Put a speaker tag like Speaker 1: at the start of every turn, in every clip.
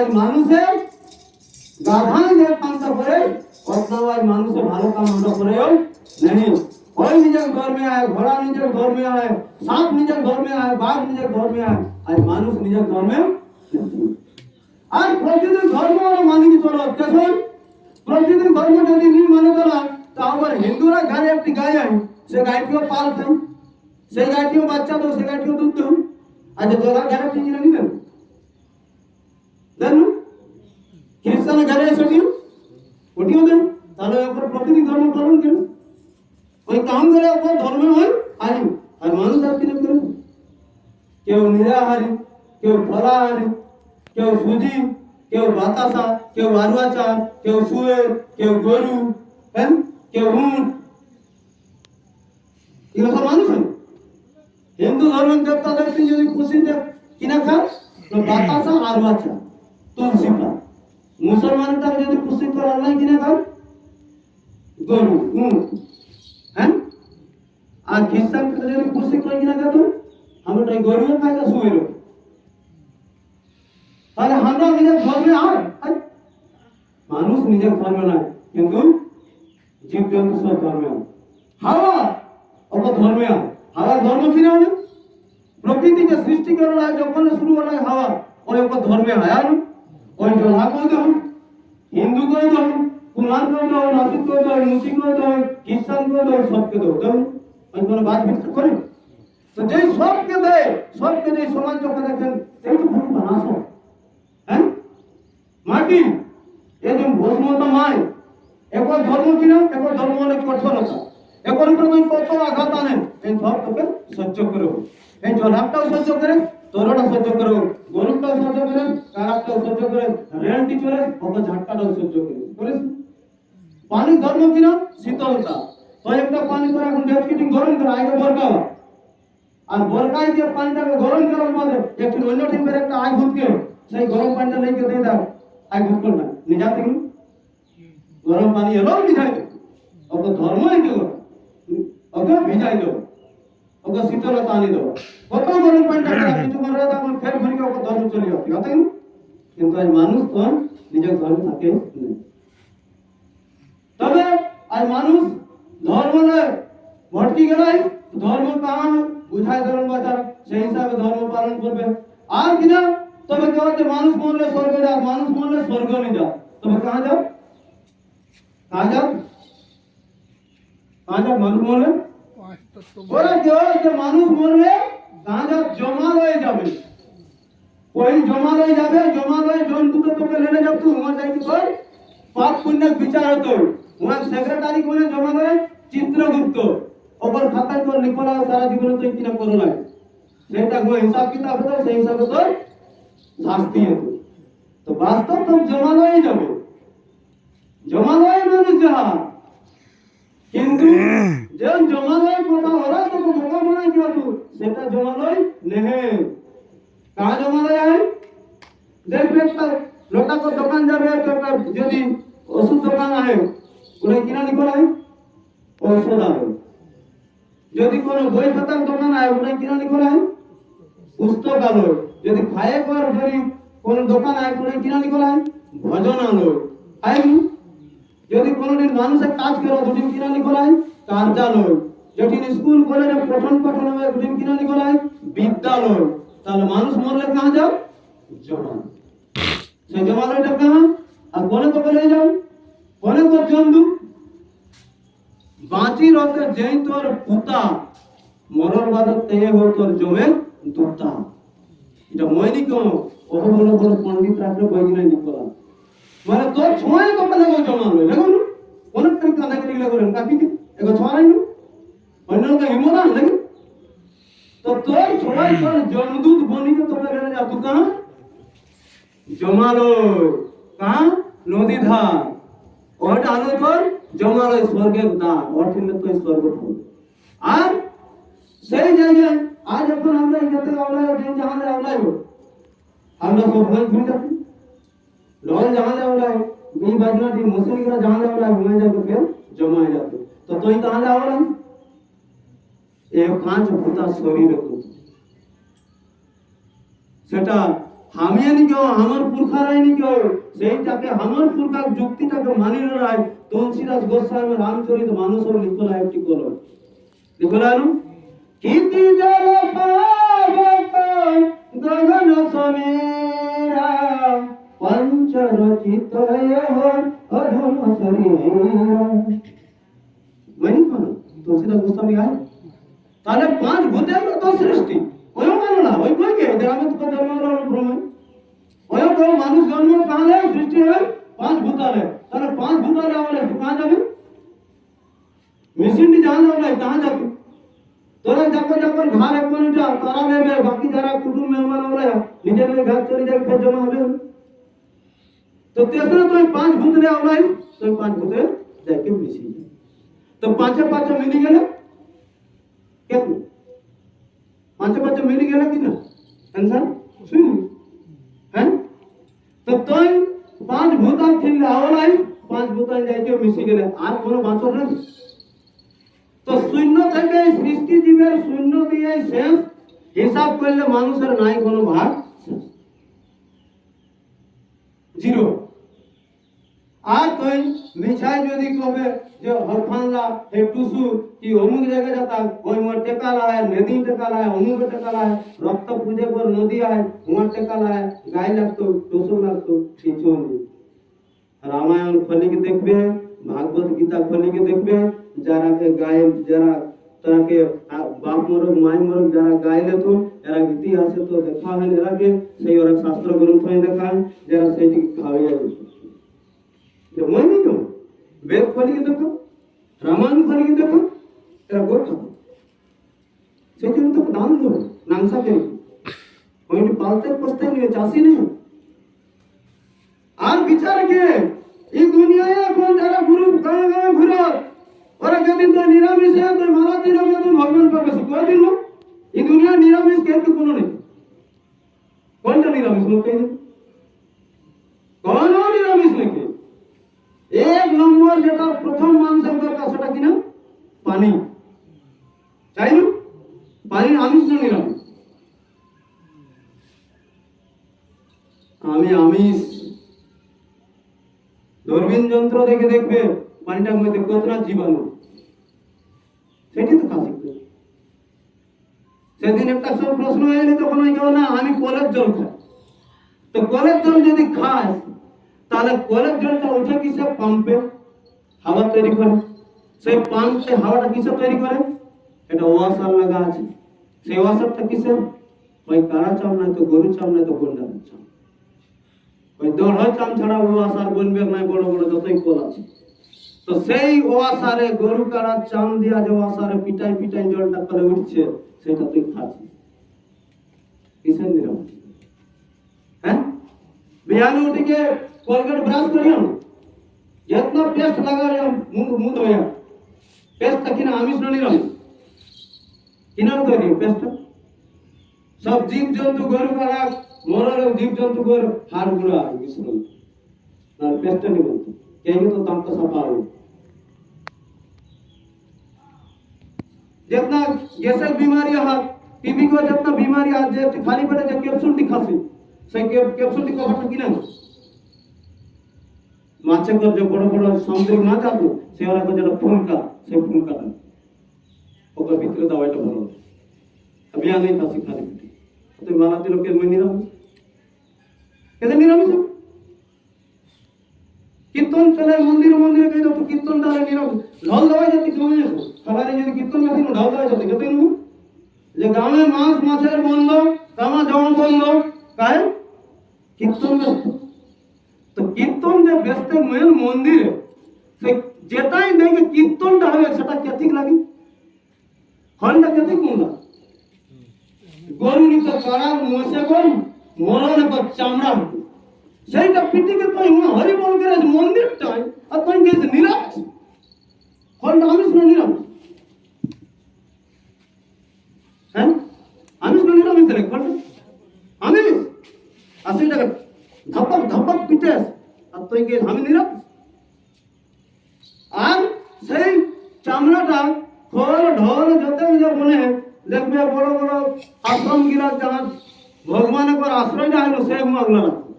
Speaker 1: কিন্তু মানুষের যে কামটা করে আজ মানুষের ভালো কামটা করেও নেই। ওই নিজের ধর্মে আয়, ঘোড়া নিজের ধর্মে আয়, সাপ নিজের ধর্মে আয়, বাঘ নিজের ধর্মে আয় আজ মানুষ নিজের ধর্মে আর প্রতিদিন ধর্ম মানিয়ে চলো? দেখুন প্রতিদিন ধর্ম যদি নি মানে চলা, তা আবার হিন্দুরা ঘরে একটি গাই আয় সে গাইটিও পালতেন সেই গাইটিও বাচ্চা তো সে গাইটিও দুধ দেন আচ্ছা তোরা ঘরে পিঞ্জিরা নিবেন? দেন না? খ্রিস্টানের ঘরে সেটিও ওটিও দেন তাহলে ওপর প্রতিদিন ধর্ম পালন কেন? ওই কাম করে ওপর ধর্ম হয় হারি আর মানুষ আর কিনে করে? কেউ নিরাহারি, কেউ ফলাহারি কেউ সুজি, কেউ বাতাসা, কেউ আরুয়া চাল কেউ শুয়ে, কেউ গরু হ্যাঁ? কেউ উঁট। এগুলো সব মানুষ হয়। হিন্দু ধর্মের দেবতাদের তুই যদি খুশিতে কিনা খাস বাতাসা আরুয়া তুলসী পাতা মুসলমানটা যদি খুশি করে আল্লাহ কিনা খাও গরু উঁট হ্যাঁ? আর খ্রিস্টান যদি খুশি করে কিনা খাতো আমরা তাই গরুও শুয়ে তাহলে আমরা নিজের ধর্মে আর মানুষ নিজের ধর্মে নয়, কিন্তু জীব জন্তু সব ধর্মে। হাওয়া অত ধর্মে। হাওয়ার ধর্ম না প্রকৃতিকে সৃষ্টি করা হয় যখন শুরু হলো হাওয়া, ওই ওপর ধর্মে আর ওই জোড়া করে দেন হিন্দু করে দেন কুমার করে দেন নাসিক করে দেন মুসিক করে দেন খ্রিস্টান করে দেন সবকে দেন দেন ওই কোনো বাদ বিস্তার করে? তো যেই সবকে দেয় সবকে যেই সমান চোখে দেখেন সেই তো ভগবান আসো হ্যাঁ? মাটি এই যে ভস্মতা মায় একর ধর্ম কিনা একর ধর্ম অনেক কঠোরতা একর উপরে কত আঘাত আনেন, এই সব তোকে সহ্য করে এই জলাপটাও সহ্য করে তোরটা সহ্য করে গরুটাও সহ্য করে কারাপটাও সহ্য করে রেল টিচারে ওকে ঝাটকাটাও সহ্য করে। পানি ধর্ম কিনা শীতলতা। কয়েকটা পানি করে এখন ডেটকিটিং গরম করে? আগে বরকাওয়া আর বরকায় যে পানিটাকে গরম করার মধ্যে একটু অন্য টিমের একটা আগ ভুতকে সেই গরম পানিটা লেগে দিয়ে দাও। আগ ভুত করবে নিজা থেকে গরম পানি এলো ভিজাই দেবো ওকে ধর্ম একে করো ওকে ভিজাই দেবো শীতলতা আনি দেবো কত গরম পানিটা করে কিছু করে তখন ফের ঘুরিকে ওকে ধর্ম চলে যাবে কথা কিন্তু আজ মানুষ তো নিজের ধর্ম তবে আজ মানুষ ধর্ম ভটকি গেলাই ধর্ম কারণ বুঝাই ধরুন বাচ্চা সেই হিসাবে ধর্ম পালন করবে। আর কিনা তবে কেউ হচ্ছে মানুষ মরলে স্বর্গে যাও মানুষ মরলে স্বর্গ নিয়ে যাও তবে কাহা যাও কাহা যাও কাহা যাও মানুষ মরলে? ওরা কেউ হচ্ছে মানুষ কাহা যাও জমা হয়ে যাবে। ওই জমা হয়ে যাবে জমা হয়ে জন্তুকে তোকে লেনে যাও তুই আমার যাই কি কর পাপ পুণ্যের বিচার হতো। ওনার সেক্রেটারি করে জমা দেয় চিত্রগুপ্ত। ওপর খাতায় তোর লিখলা সারা জীবনে তুই কিনা করো নাই। সেটা গো হিসাব কিতাব হতো সেই হিসাবে তোর শাস্তি হতো। তো বাস্তব তো জমালয়ে যাবে। জমালয়ে মানুষ যাহা। কিন্তু যে জমালয় কথা ওরা তো বোকা বানাই দিও তু সেটা জমালয় নেহে। কাহা জমালয় আয় দেখবে একটা লোটা কো দোকান যাবে একটা যদি ওষুধ দোকান আহে ওরা কিনা নি করায় ঔষধ আহে। যদি কোনো বই খাতার দোকান আহে ওরা কিনা নি করায় পুস্তকালয় যদি খায়ে কর যদি কোনো দোকান আয় ওরা কিনা নি করায় ভজনালয় আয় যদি কোনোদিন মানুষের কাজ করো দুদিন কিনানি করায় কার্যালয় যেদিন স্কুল, কলেজে পঠন পাঠন হবে দুদিন কিনানি করায় বিদ্যালয়। তাহলে মানুষ মরলে কাহা যাও জমা সেই জমালয়টা কাহা আর কোনে তো বলে যাও। কোনে তোর জন্দু বাঁচি রতে যেই তোর পুতা, মরণ বাদত তেয়ে হো তোর জমে দুতা। এটা ময়নি কেউ বড় পণ্ডিত রাখলে বৈজ্ঞানিক নিকলা মানে তোর ছয় কপালে জমা লই লাগুন অনেক কাঁদা করে করেন কাকি এগো তোমার অন্য তো এমন আর নাকি তো তোর সবাই তোর জমদূত বনিত তোমরা গেলে যা তুই কাঁ জমালো কাঁ নদী ধান ওটা আলো তোর জমালো স্বর্গের দান অর্থে তো স্বর্গ আর সেই জায়গায় আর যখন আমরা যাতে আমরা জাহাজে আমরা আমরা সব ভয় ঘুরে যাচ্ছি। লড়াই জাহাজে আমরা এই বাজনাটি মুসলিমরা জাহাজে আমরা ঘুমিয়ে যাব কেউ? জমায় যাব તો તોય કાં લાવવાનું এ কাঁচ ভূতা শরীর সেটা আমি আনি কেউ আমার পুরখার আইনি কেউ, সেইটাকে আমার পুরখার যুক্তিটাকে মানি নাই তুলসীদাস গোস্বামী রামচরিত মানুষের লিখলা একটি করল। লিখলাম কীর্তি জল পাবক গগন সমীরা, পঞ্চরচিত অধম শরীরা মানে কোন তুলসীদাস গোস্বামী গায় তাহলে পাঁচ ভূতের তো সৃষ্টি ওই মানো না ওই কই গে গ্রামে তো জন্ম হলো ভ্রমে ওই তো মানুষ জন্ম কালে সৃষ্টি হয় পাঁচ ভূতালে তাহলে পাঁচ ভূতালে আমাদের কাহা যাবে মেশিনটি জানা যাবে না কাহা যাবে তোরা যখন যখন ঘর এক মিনিটা তারা নেবে বাকি যারা কুটুম মেহমান আমরা নিজের ঘর চলে যাবে ফের জমা হবে তো তেসরা তো পাঁচ ভূত রে আমরাই তো ওই পাঁচ ভূতে যাকে মিশি যায় তো পাঁচে পাঁচে মিলি গেলে কেমন পাঁচে পাঁচে মিলি গেলে কি না অ্যান্সার শুন হ্যাঁ তো তুই পাঁচ ভূতা ঠিক আওলাই পাঁচ ভূতা যাইতে মিশি গেলে আর কোনো বাঁচর নেই তো শূন্য থেকে সৃষ্টি জীবের শূন্য দিয়ে শেষ হিসাব করলে মানুষের নাই কোনো ভাগ শেষ। জিরো আর তুই মিছাই যদি কবে যে হরফানলা, হে টুসু, কি অমুক জায়গায় যাতা ওই মোর টেকা লায় নদী টেকা লায় অমুক টেকা লায় রক্ত পুজে পর নদী আয় উমার টেকা লায় গায়ে লাগতো, টুসু লাগতো, কিছু নেই। রামায়ণ খোলিকে দেখবে, ভাগবত গীতা খোলিকে দেখবে, যারাকে গায়ে, যারা তারাকে, আ- বাপ মরক মাই মরক যারা গাইলে তো এরা ইতিহাসে তো দেখা হয় এরাকে সেই ওরা শাস্ত্র গ্রন্থ দেখা হয় যারা সেইটিকে খাওয়াইয়া দিচ্ছে যে মনে তো વેદ ખોલી દેખો રામાયણ ખોલી દેખો તેરા ગોઠો সেদিন তো নাম ধরো নামসা কেন ওই পালতে পোষতে নিয়ে চাষি নেই। আর বিচার কে? এই দুনিয়ায় এখন যারা গুরু, গায়ে গায়ে ঘুরে, ওরা কেদিন তো নিরামিষ হ্যাঁ তুই মালা নিরামিষ তুই ভগবান পাবে কয় দিন এই দুনিয়া নিরামিষ কে তো কোনো নেই। কোনটা নিরামিষ? মুখ কে এক নম্বর যেটা প্রথম মানুষের দরকার সেটা কিনা পানি। তাই না পানি আমিষ না আমি আমিষ। দূরবীন যন্ত্র দেখে দেখবে পানিটার মধ্যে কতটা জীবাণু। সেটি তো কাজ সেদিন একটা সব প্রশ্ন এলে তখন ওই না, আমি কলের জল খাই। তো কলের জল যদি খাস, তাহলে কলের জলটা উঠে কিসে পাম্পে? হাওয়া তৈরি করে। সেই প্লান্টে হাওয়াটা কিসে তৈরি করে? এটা ওয়াসার লাগা আছে। সেই ওয়াসারটা কিসে? ওই কারা চাম নাই তো গরু চাম নাই তো গন্ডা চাম ওই দড় চাম ছাড়া ওয়াসার বনবে নাই বড় বড় যতই কল আছে। তো সেই ওয়াসারে গরু কারা চাম দিয়া যে ওয়াসারে পিটাই পিটাই জলটা করে উঠছে, সেটা তুই খাচ্ছিস কিসের নিরাময় হ্যাঁ? বিহানে উঠে গিয়ে কলগেট ব্রাশ করলাম जितना पेस्ट लगा रहे मुंह मुंह धोया पेस्ट तक ना आमिष नहीं रही किना तो नहीं पेस्ट सब जीव जंतु गरु का মরার জীব জন্তু কর হাড় গুড়া মিশ্রণ না পেস্ট नहीं बनती कहेंगे तो दांत का सफा हो जितना गैसेक बीमारी हाथ टीबी को जितना बीमारी हाथ जे खाली पेटे जे कैप्सूल दिखासी সেই ক্যাপসুলটি কভারটা কিনা মাছে কর যে বড় বড় সামুদ্রিক মাছ আছে সে ফুলকাটা ওকে ভিতরে দাও এটা ভালো আমি নেই কাশি খালি পেটে তুই মালা দিল কে? নিরামিষ। কেন নিরামিষ? কীর্তন চলে, মন্দিরে মন্দিরে কে তো কীর্তন ডালে নিরামিষ। ঢল দেওয়া যেতে কমে যাব খাবারে যদি কীর্তন মেশিন ঢল দেওয়া যেতে যেতে নেব। যে গ্রামে মাছ, মাছের বন্ধ কামা জমা বন্ধ কায় কীর্তন ব্যস্ত তো কীর্তন যে ব্যস্ত মেন মন্দিরে সে যেটাই দেখে কীর্তনটা হবে, সেটা কেতিক লাগে? হলটা কেতিক মুলা? গরু নিতে কাড়া মোসে গরু মরণ পর চামড়া হতো সেইটা পিটিকে তুই হরি বল করে মন্দিরটাই আর তুই গেছে নিরামিষ। হলটা আমি শুনে নিরামিষ? হ্যাঁ? আমি শুনে নিরামিষ রে হলটা আমি আর সেইটাকে ধপক ধপক পিটেস আর তুই কে আমি নিরামিষ আর সেই চামড়াটা খোল, ঢোল, যত বনে দেখবে বড় বড় আশ্রম গিলা যাহার ভগবানের পর আশ্রয়টা হইল সেই হুমাগুলা রাখো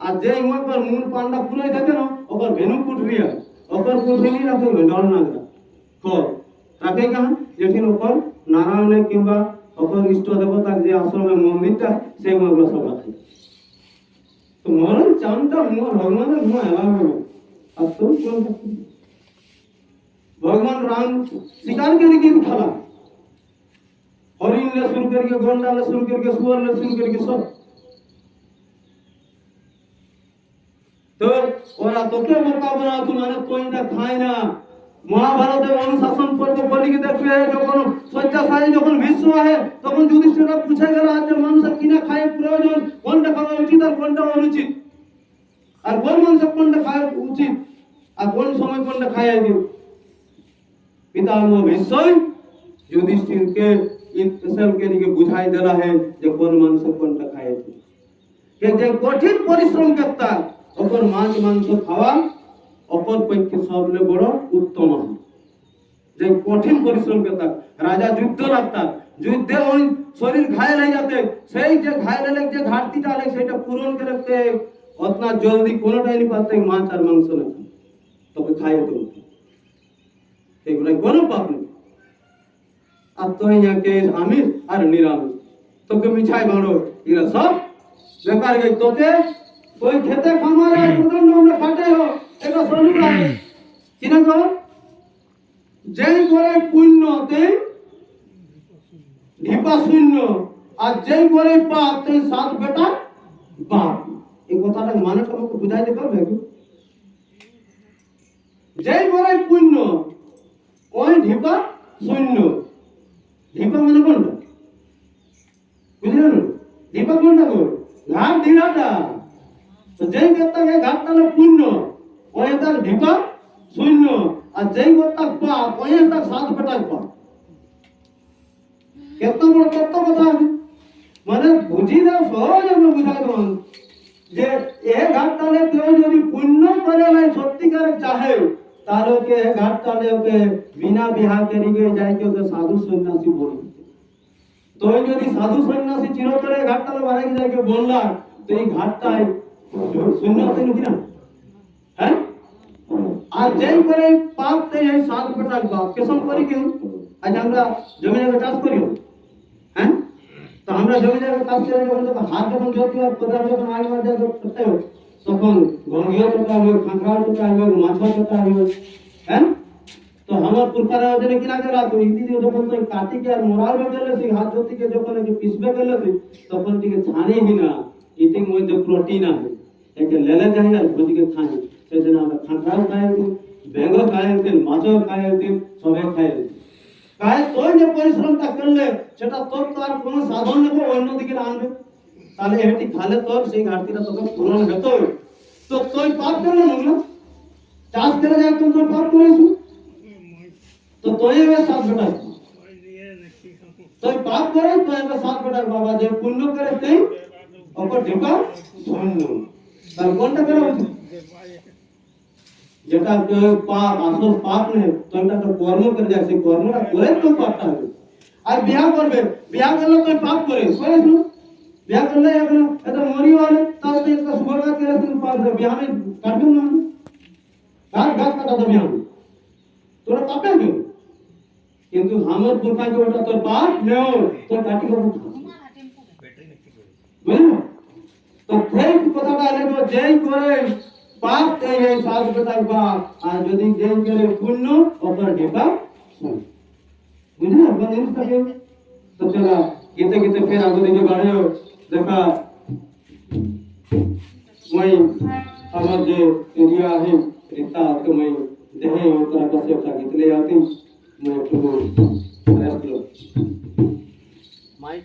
Speaker 1: আর যে হুমা পর মূল পান্ডা ফুলাই থাকে না ওপর ভেনু কুটরি হয়। ওপর কুটরি নি রাখে ডল নাগরা খোল রাখে কাহা? যেখানে ওপর নারায়ণে কিংবা ওপর ইষ্ট দেবতা যে আশ্রমের মন্দিরটা সেই হুমাগুলো সব রাখে। তো মরণ চামটা হুমা ভগবানের হুমা এলাম হবে আর তো কোন भगवान राम शिकार करने की भी खला हरिण ले शुरू करके गोंडा ले शुरू करके सुअर ले शुरू करके सब তো ওরা তোকে মোকাবেলা তু মানে কোনটা খায় না মহাভারতে অনুশাসন পর্ব বলিকে দেখবে যখন শয্যাশায়ী যখন ভীষ্ম আহে, তখন যুধিষ্ঠিরা পুছে গেল, আজ মানুষের কিনা খায় প্রয়োজন কোনটা খাওয়া উচিত আর কোনটা অনুচিত? আর কোন মানুষের কোনটা খাওয়া উচিত? আর কোন সময় কোনটা খাইয়ে দিন পিতামহ ভীষ্মই যুধিষ্ঠিরকে ঈশ্বরকে দিকে বুঝাই দেওয়া হয় যে কোন মানুষের কোনটা খাইয়ে দিন যে কঠিন পরিশ্রম করতাম ওপর মাছ মাংস খাওয়া অপর পক্ষে সবলে বড় উত্তম যে কঠিন পরিশ্রম করতা রাজা যুদ্ধ লাগতা যুদ্ধে ওই শরীর ঘায়ল হয়ে যাতে সেই যে ঘায়ল হলে যে ঘাটতিটা হলে সেটা পূরণ করতে অতনা জলদি কোনোটাই নি পারতে মাছ আর মাংস না তবে খায় তো এগুলো কোনো পাপ নেই। আর তো ইয়াকে আমিষ আর নিরামিষ। তোকে মিছাই ভালো এগুলো সব বেকার গেই তোকে। ওই খেতে খামার প্রচণ্ড আমরা খাটে হো এটা শোনু লাগে কি না গো? যেই করে পুণ্যতে ঢিপা শূন্য, আর যেই করে পাপ তেই সাত বেটা বাপ। এই কথাটা মানে তোমাকে বুঝাইতে পারবে যেই করে পুণ্য, ওই ঢিপা শূন্য। ঢিপা মানে কোনটা? বুঝলেন? ঢিপা কোনটা গো? ঘাট ঢিলাটা। তো যেই করতা ঘাটটা পুণ্য ওই তার ঢিপা শূন্য আর যেই করতা পাপ ওই তার সাত বেটার পাপ কত বড় তত্ত্ব কথা? মানে বুঝি দাও সহজ আমি দেব যে এ ঘাটটালে কেউ যদি পুণ্য করে নাই, সত্যিকার চাহে তাহলে ওকে ঘাটটালে ওকে বিনা বিহা করিকে যাইকে ওকে সাধু সন্ন্যাসী বলি তো যদি সাধু সন্ন্যাসী চিরতরে ঘাটটালে বাড়াই যাইকে বললা তো এই ঘাটটায় শূন্য হতে নাকি না? হ্যাঁ আর যেই করে পাপ দেয় এই সাত বেটার বাপ কেসম করি কেউ আজ আমরা জমি জায়গা চাষ করি হ্যাঁ তো আমরা জমি জায়গা চাষ করে যখন যখন হাত যখন জোর আর কোদাল যখন আগে মার যায় করতে হবে তখন গঙ্গিও চোটা হবে খাঁকড়াও চোটা হবে মাছও চোটা হবে হ্যাঁ তো আমার পুরকারা ওদের কিনা গেল তো ইদি দিয়ে যখন তো কাটি কে আর মোরাল গেলে সেই হাত ধরতে কে যখন একে পিসবে গেলে তখন টিকে ছাড়ি হি না ইতির মধ্যে প্রোটিন আছে একে লেলে যাই আর ভোজিকে খাই সেদিন আমরা খাঁকড়াও খাই বেঙ্গল খাই মাছও খাই সবাই খাই কাজ তোর যে পরিশ্রমটা করলে, সেটা তোর তো আর কোনো সাধন নেব অন্যদিকে আনবে। তাহলে এটি খালে তোর, সেই ঘাটতিটা তোকে পূরণ হতো তো তুই পাপ করলে না চাষ করে যায় তো তোর পাপ করিস তো তুই এবার সাত বেটা তুই পাপ করে তুই এবার সাত বেটার বাবা, যে পুণ্য করে তুই ওপর ঢেকা শূন্য। তাহলে কোনটা করা উচিত? যেটা পাপ আসল পাপ নেই তো একটা তো কর্ম করে সেই কর্মটা করে তো পাপটা হবে। আর বিয়া করবে, বিয়া করলে তো পাপ করে করিস না? বিয়া করলে এখন এটা মরি হলে তাও তো একটা সুবর গাছ করে তুমি পাপ করে বিয়া আমি কাটবে না গাছ গাছ কাটা তো বিয়া তোরা পাপে কেউ? কিন্তু আমার পুরখাকে ওটা তোর পাপ? নেও তোর কাটি করব তো সেই কথাটা নেব যেই করে পাপ তেরে শাশ্বত থাকবা আর যদি দেন করে পুণ্য অপর ঢেকা বুঝলে আপনার জিনিসটাকে তো চলা গেতে গেতে ফের আগে দিকে বাড়েও দেখা মই আমার যে এরিয়া আছে রিতা তো মই দেহে উত্তরা কাছে থাকি তাহলে আতি মই একটু রেস্ট লো মাইক